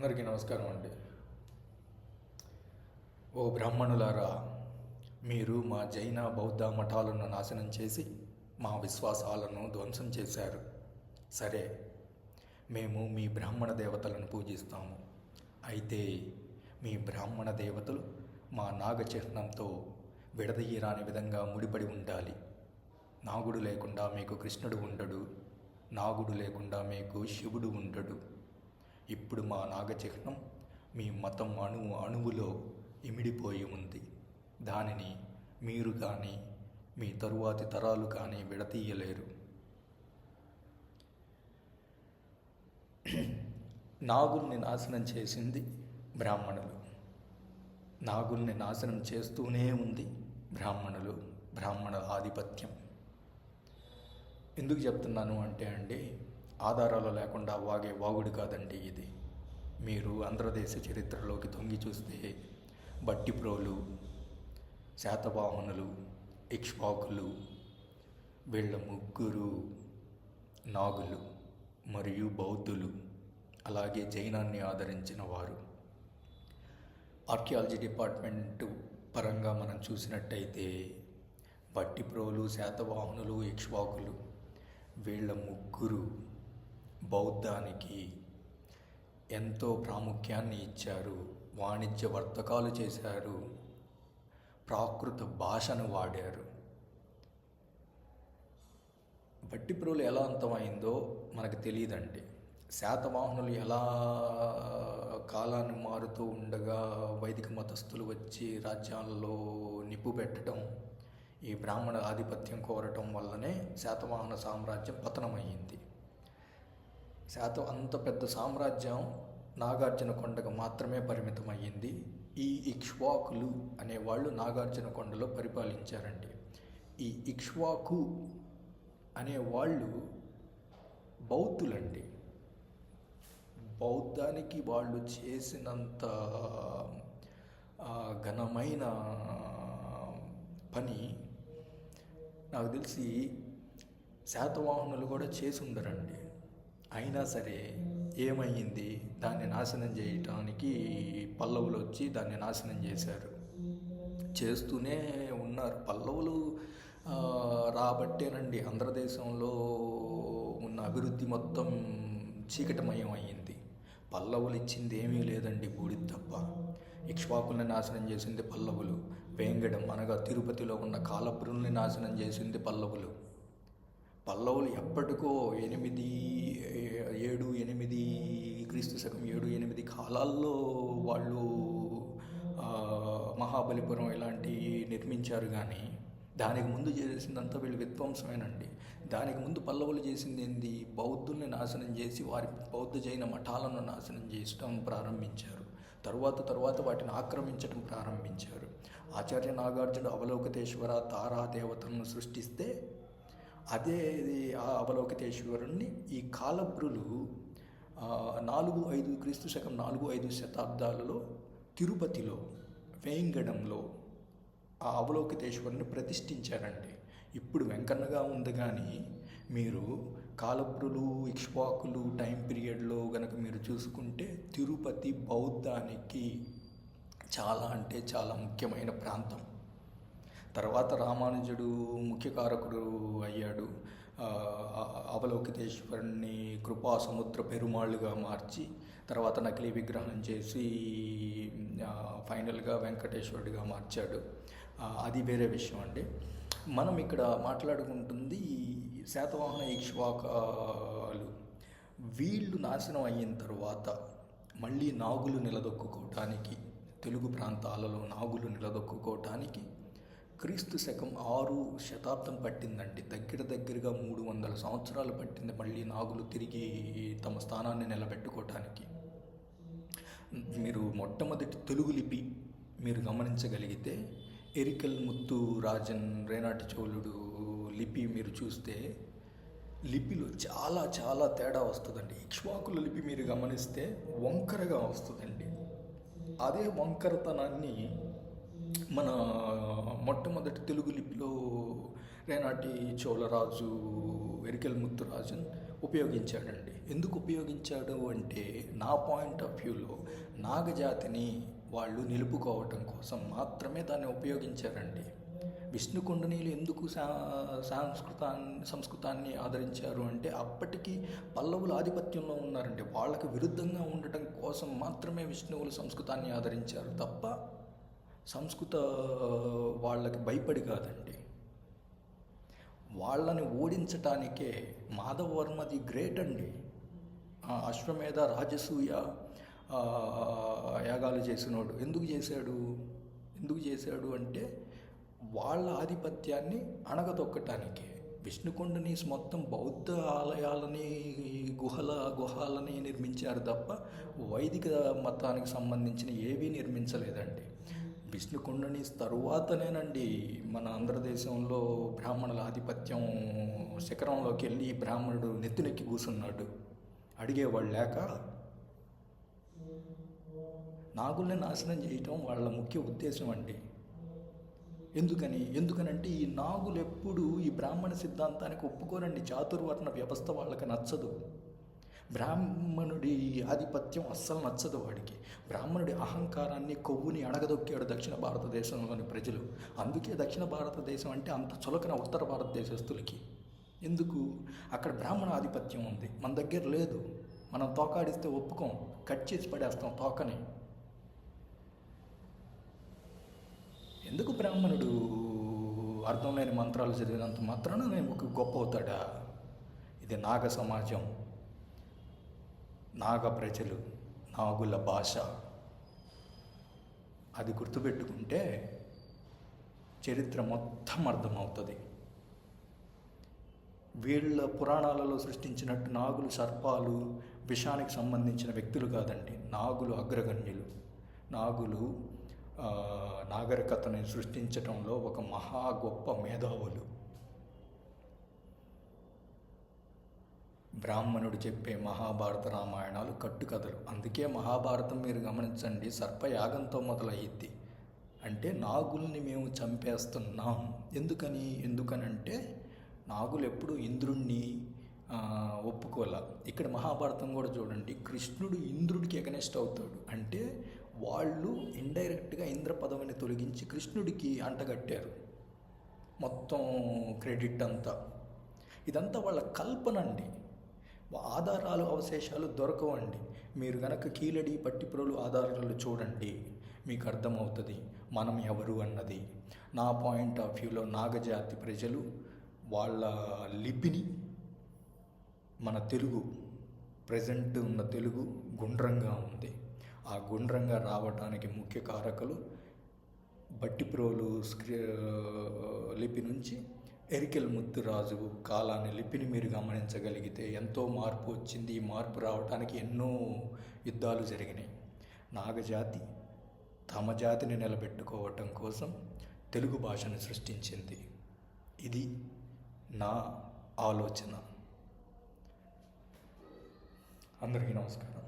అందరికీ నమస్కారం అండి. ఓ బ్రాహ్మణులారా మీరు మా జైన బౌద్ధ మఠాలను నాశనం చేసి మా విశ్వాసాలను ధ్వంసం చేశారు. సరే మేము మీ బ్రాహ్మణ దేవతలను పూజిస్తాము. అయితే మీ బ్రాహ్మణ దేవతలు మా నాగ చిహ్నంతో విడదీయరాని విధంగా ముడిపడి ఉండాలి. నాగుడు లేకుండా మీకు కృష్ణుడు ఉండడు. నాగుడు లేకుండా మీకు శివుడు ఉండడు. ఇప్పుడు మా నాగచిహ్నం మీ మతం అణువు అణువులో ఇమిడిపోయి ఉంది. దానిని మీరు కానీ మీ తరువాతి తరాలు కానీ విడతీయలేరు. నాగుల్ని నాశనం చేసింది బ్రాహ్మణులు. నాగుల్ని నాశనం చేస్తూనే ఉంది బ్రాహ్మణులు బ్రాహ్మణుల ఆధిపత్యం. ఎందుకు చెప్తున్నాను అంటే అండి ఆధారాలు లేకుండా వాగే వాగుడు కాదండి ఇది. మీరు ఆంధ్రదేశ చరిత్రలోకి తొంగి చూస్తే బట్టిప్రోలు శాతవాహనులు ఇక్ష్వాకులు వీళ్ళ ముగ్గురు నాగులు మరియు బౌద్ధులు అలాగే జైనాన్ని ఆదరించిన వారు. ఆర్కియాలజీ డిపార్ట్మెంట్ పరంగా మనం చూసినట్టయితే బట్టిప్రోలు శాతవాహనులు ఇక్ష్వాకులు వీళ్ళ ముగ్గురు బౌద్ధానికి ఎంతో ప్రాముఖ్యాన్ని ఇచ్చారు వాణిజ్య వర్తకాలు చేశారు ప్రాకృత భాషను వాడారు. బట్టిప్రోలు ఎలా అంతమైందో మనకు తెలియదండి. శాతవాహనులు ఎలా కాలాన్ని మారుతూ ఉండగా వైదిక మతస్థులు వచ్చి రాజ్యాలలో నిప్పు పెట్టడం ఈ బ్రాహ్మణ ఆధిపత్యం కోరటం వల్లనే శాతవాహన సామ్రాజ్యం పతనమయ్యింది. శాతం అంత పెద్ద సామ్రాజ్యం నాగార్జున కొండకు మాత్రమే పరిమితమయ్యింది. ఈ ఇక్ష్వాకులు అనేవాళ్ళు నాగార్జున కొండలో పరిపాలించారండి. ఈ ఇక్ష్వాకు అనేవాళ్ళు బౌద్ధులండి. బౌద్ధానికి వాళ్ళు చేసినంత ఘనమైన పని నాకు తెలిసి శాతవాహనులు కూడా చేసి ఉండరండి. అయినా సరే ఏమయ్యింది? దాన్ని నాశనం చేయటానికి పల్లవులు వచ్చి దాన్ని నాశనం చేశారు. చేస్తూనే ఉన్నారు. పల్లవులు రాబట్టేనండి. ఆంధ్రదేశంలో ఉన్న అభివృద్ధి మొత్తం చీకటమయం అయ్యింది పల్లవులు ఇచ్చింది ఏమీ లేదండి బూడిద తప్ప. ఇక్ష్వాకుల్ని నాశనం చేసింది పల్లవులు. వేంగడం అనగా తిరుపతిలో ఉన్న కాలపురుల్ని నాశనం చేసింది పల్లవులు. పల్లవులు ఎప్పటికో ఎనిమిది ఏ- ఏడు ఎనిమిది క్రీస్తు శకం ఏడు ఎనిమిది కాలాల్లో వాళ్ళు మహాబలిపురం ఇలాంటి నిర్మించారు కానీ దానికి ముందు చేసిందంతా వీళ్ళు విధ్వంసమేనండి. దానికి ముందు పల్లవులు చేసింది ఏంది? బౌద్ధుల్ని నాశనం చేసి వారి బౌద్ధ జైన మఠాలను నాశనం చేయడం ప్రారంభించారు. తరువాత తరువాత వాటిని ఆక్రమించడం ప్రారంభించారు. ఆచార్య నాగార్జున అవలోకితేశ్వర తారా దేవతలను సృష్టిస్తే అదే ఆ అవలోకితేశ్వరుణ్ణి ఈ కాలభ్రులు నాలుగు ఐదు క్రీస్తు శకం నాలుగు ఐదు శతాబ్దాలలో తిరుపతిలో వేంగడంలో ఆ అవలోకితేశ్వరుని ప్రతిష్ఠించారండి. ఇప్పుడు వెంకన్నగా ఉంది కానీ మీరు కాలభ్రులు ఇక్ష్వాకులు టైం పీరియడ్లో గనక మీరు చూసుకుంటే తిరుపతి బౌద్ధానికి చాలా అంటే చాలా ముఖ్యమైన ప్రాంతం. తర్వాత రామానుజుడు ముఖ్య కారకుడు అయ్యాడు. అవలోకితేశ్వరుణ్ణి కృపా సముద్ర పెరుమాళ్ళుగా మార్చి తర్వాత నకిలీ విగ్రహం చేసి ఫైనల్గా వెంకటేశ్వరుడిగా మార్చాడు. అది వేరే విషయం అండి. మనం ఇక్కడ మాట్లాడుకుంటుంది ఈ శాతవాహన ఇక్ష్వాకాలు వీళ్ళు నాశనం అయిన తర్వాత మళ్ళీ నాగులు నిలదొక్కుకోవటానికి తెలుగు ప్రాంతాలలో నాగులు నిలదొక్కుకోవటానికి క్రీస్తు శకం ఆరు శతాబ్దం పట్టిందండి. దగ్గర దగ్గరగా మూడు వందల సంవత్సరాలు పట్టింది మళ్ళీ నాగులు తిరిగి తమ స్థానాన్ని నిలబెట్టుకోవటానికి మీరు మొట్టమొదటి తెలుగు లిపి మీరు గమనించగలిగితే ఎరికల్ ముత్తు రాజన్ రేనాటి చోళుడు లిపి మీరు చూస్తే లిపిలో చాలా చాలా తేడా వస్తుందండి. ఇక్ష్వాకుల లిపి మీరు గమనిస్తే వంకరగా వస్తుందండి. అదే వంకరతనాన్ని మన మొట్టమొదటి తెలుగు లిపిలో రేనాటి చోళరాజు వెరికెల్ ముత్తురాజన్ ఉపయోగించాడండి. ఎందుకు ఉపయోగించాడు అంటే నా పాయింట్ ఆఫ్ వ్యూలో నాగజాతిని వాళ్ళు నిలుపుకోవటం కోసం మాత్రమే దాన్ని ఉపయోగించారండి. విష్ణుకుండనీలు ఎందుకు సా సాంస్కృతాన్ని సంస్కృతాన్ని ఆదరించారు అంటే అప్పటికి పల్లవులు ఆధిపత్యంలో ఉన్నారండి. వాళ్ళకి విరుద్ధంగా ఉండటం కోసం మాత్రమే విష్ణువులు సంస్కృతాన్ని ఆదరించారు తప్ప సంస్కృత వాళ్ళకి భయపడి కాదండి. వాళ్ళని ఓడించటానికే మాధవవర్మది గ్రేట్ అండి. అశ్వమేధ రాజసూయ యాగాలు చేసినోడు. ఎందుకు చేశాడు? ఎందుకు చేశాడు అంటే వాళ్ళ ఆధిపత్యాన్ని అణగదొక్కటానికి. విష్ణుకొండని మొత్తం బౌద్ధ ఆలయాలని గుహల గుహాలని నిర్మించారు తప్ప వైదిక మతానికి సంబంధించిన ఏవీ నిర్మించలేదండి. విష్ణుకుండని తరువాతనేనండి మన ఆంధ్రదేశంలో బ్రాహ్మణుల ఆధిపత్యం శిఖరంలోకి వెళ్ళి బ్రాహ్మణుడు నెత్తినెక్కి కూసున్నాడు అడిగేవాళ్ళు లేక నాగుల్ని నాశనం చేయటం వాళ్ళ ముఖ్య ఉద్దేశం అండి. ఎందుకని? ఎందుకనంటే ఈ నాగులు ఎప్పుడు ఈ బ్రాహ్మణ సిద్ధాంతానికి ఒప్పుకోరండి చాతుర్వర్ణ వ్యవస్థ వాళ్ళకి నచ్చదు. బ్రాహ్మణుడి ఆధిపత్యం అస్సలు నచ్చదు వాడికి. బ్రాహ్మణుడి అహంకారాన్ని కొవ్వుని అణగదొక్కాడు దక్షిణ భారతదేశంలోని ప్రజలు. అందుకే దక్షిణ భారతదేశం అంటే అంత చులకన ఉత్తర భారతదేశస్తులకి. ఎందుకు? అక్కడ బ్రాహ్మణ ఆధిపత్యం ఉంది. మన దగ్గర లేదు. మనం తోకాడిస్తే ఒప్పుకోం. కట్ చేసి పడేస్తాం తోకని. ఎందుకు బ్రాహ్మణుడు? అర్థం లేని మంత్రాలు చదివినంత మాత్రాన నేను గొప్ప అవుతాడా? ఇది నాగ సమాజం. నాగ ప్రజలు నాగుల భాష. అది గుర్తుపెట్టుకుంటే చరిత్ర మొత్తం అర్థమవుతుంది. వీళ్ళ పురాణాలలో సృష్టించినట్టు నాగులు సర్పాలు విషానికి సంబంధించిన వ్యక్తులు కాదండి నాగులు అగ్రగణ్యులు. నాగులు నాగరికతను నాగరికతని సృష్టించటంలో ఒక మహా గొప్ప మేధావులు. బ్రాహ్మణుడు చెప్పే మహాభారత రామాయణాలు కట్టుకథలు. అందుకే మహాభారతం మీరు గమనించండి సర్పయాగంతో మొదలయ్యింది అంటే నాగుల్ని మేము చంపేస్తున్నాం. ఎందుకని? ఎందుకనంటే నాగులు ఎప్పుడు ఇంద్రుణ్ణి ఆ, ఒప్పుకోలే. ఇక్కడ మహాభారతం కూడా చూడండి కృష్ణుడు ఇంద్రుడికి ఎగనెస్ట్ అవుతాడు. అంటే వాళ్ళు ఇండైరెక్ట్గా ఇంద్ర పదవిని తొలగించి కృష్ణుడికి అంటగట్టారు. మొత్తం క్రెడిట్ అంతా. ఇదంతా వాళ్ళ కల్పన అండి. ఆధారాలు అవశేషాలు దొరకవండి. మీరు గనక కీలడి పట్టిప్రోలు ఆధారాలు చూడండి మీకు అర్థమవుతుంది. మనం ఎవరు అన్నది. నా పాయింట్ ఆఫ్ వ్యూలో నాగజాతి ప్రజలు వాళ్ళ లిపిని మన తెలుగు ప్రజెంట్ ఉన్న తెలుగు గుండ్రంగా ఉంది. ఆ గుండ్రంగా రావడానికి ముఖ్య కారకులు బట్టిప్రోలు స్క్రీ లిపి నుంచి ఎరికెల్ ముత్తురాజు కాలాన్ని లిపిని మీరు గమనించగలిగితే ఎంతో మార్పు వచ్చింది. ఈ మార్పు రావడానికి ఎన్నో యుద్ధాలు జరిగినాయి. నాగజాతి తమ జాతిని నిలబెట్టుకోవటం కోసం తెలుగు భాషను సృష్టించింది. ఇది నా ఆలోచన. అందరికీ నమస్కారం.